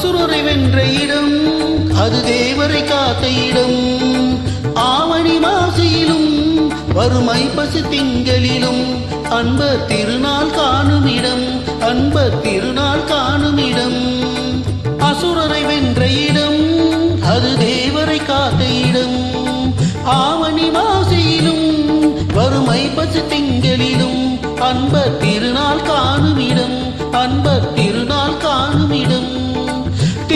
அசுரரை வென்ற இடம் அது தேவரை காத்த இடம் ஆவணி மாசியிலும் வறுமை பசு திங்களிலும் அன்பர் திருநாள் காணும் இடம் அன்பர் திருநாள் காணும் இடம் அசுரரை வென்ற இடம் அது தேவரை காத்த இடம் ஆவணி மாசியிலும் வறுமை பசு திங்களிலும் அன்பர் திருநாள் காணும் இடம் அன்பர் திருநாள் காணும் இடம்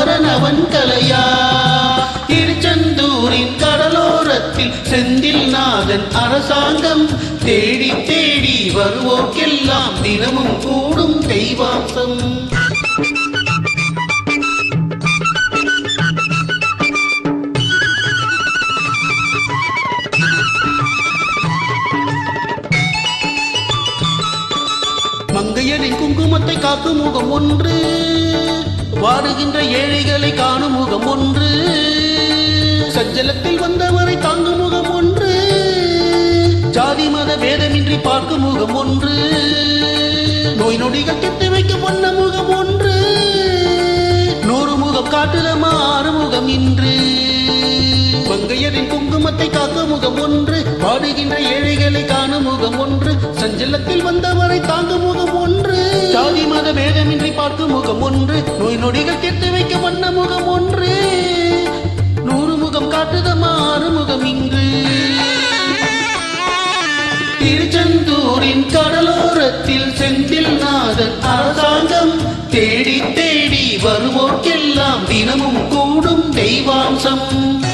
இழுக்கும் குமரனவன் கலையா? திருச்செந்தூரின் கடலோரத்தில் செந்தில் நாதன் அரசாங்கம். தேடி தேடி வருவோக்கெல்லாம் தினமும் கூடும் தெய்வாசம். மங்கையரின் குங்குமத்தை காக்கும் முகம் ஒன்று. வாடுகின்ற ஏழைகளை காணும் முகம் ஒன்று. சஞ்சலத்தில் வந்தவரை தாங்கும் முகம் ஒன்று. ஜாதி மத பேதமின்றி பார்க்கும் முகம் ஒன்று. நோய் நொடிகள் கெட்டு வைக்கும் வண்ண முகம் ஒன்று. நூறு முகம் காட்டுதமா ஆறு முகம் இன்று. மங்கையரின் குங்குமத்தை காக்கும் முகம் ஒன்று. பாடுகின்ற ஏழைகளை காணும் முகம் ஒன்று. சஞ்சலத்தில் வந்தவர் வேதமின்றி பார்க்கும் முகம் ஒன்று. நோய் நொடிகள் கெட்டு வைக்க வண்ண முகம் ஒன்று. நூறு முகம் காட்டுதமா முகம் இங்கு. திருச்செந்தூரின் கடலோரத்தில் செந்தில் நாதன் அரசாங்கம். தேடி தேடி வருவோர்க்கெல்லாம் தினமும் கூடும் தெய்வாம்சம்.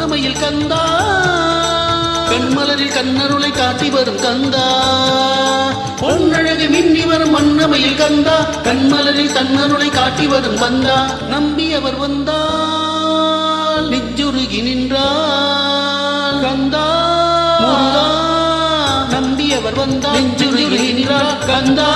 கண்ணமையில் கந்தா. கண்மலரில் கண்ணருளை காட்டி வரும் கந்தா. பொன்னழகு மின்னி வரும் மண்ணமையில் கந்தா. கண்மலரில் தன்னருளை காட்டி வரும் வந்தா. நம்பி அவர் வந்தால் நிஜுருகி நின்றார் கந்தா. முருகா நம்பி அவர் வந்தால் நெஞ்சுருகி நின்றார் கந்தா.